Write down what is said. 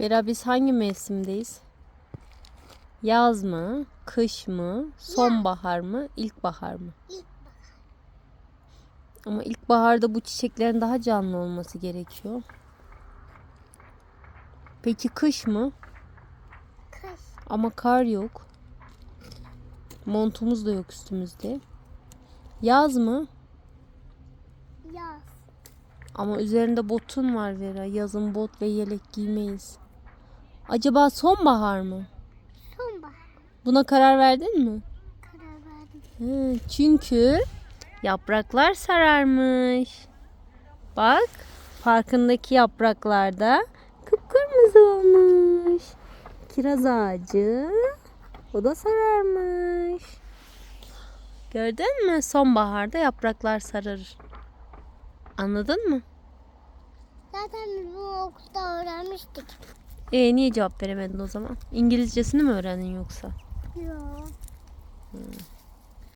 Vera biz hangi mevsimdeyiz? Yaz mı? Kış mı? Sonbahar mı? İlkbahar mı? İlk Ama ilkbaharda bu çiçeklerin daha canlı olması gerekiyor. Peki kış mı? kış. Ama kar yok. Montumuz da yok üstümüzde. Yaz mı? Yaz. Ama üzerinde botun var Vera. Yazın bot ve yelek giymeyiz. Acaba sonbahar mı? Sonbahar. Buna karar verdin mi? Karar verdim. Hı, çünkü yapraklar sararmış. Bak parkındaki yapraklarda kıpkırmızı olmuş. Kiraz ağacı o da sararmış. Gördün mü? Sonbaharda yapraklar sararır. Anladın mı? Zaten biz bunu okulda öğrenmiştik. E niye cevap veremedin o zaman? İngilizcesini mi öğrendin yoksa? Yok.